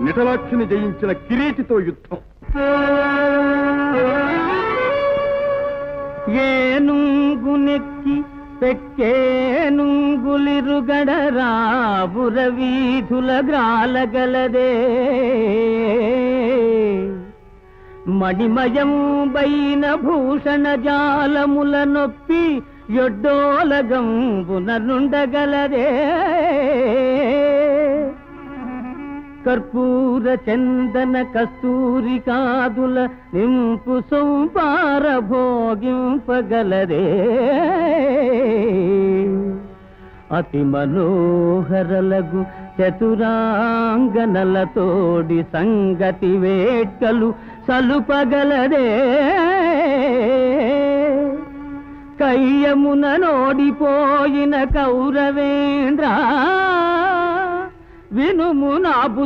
నిటలాక్షిని జయించిన కిరీటితో యుద్ధం. ఏనుంగునెక్కి పెక్కేనుంగులిరుగడ రాబుర వీధుల గ్రాలగలదే. మణిమయం బైన భూషణ జాలముల నొప్పి యొడ్డోలగంబున నుండగలదే. కర్పూర చందన కస్తూరి కాదుల నింపు సౌపార భోగింపగలరే. అతి మనోహరలగు చతురాంగనలతోడి సంగతి వేట్కలు సలుపగలదే కయ్యమున నోడిపోయిన కౌరవేంద్ర వినుము నా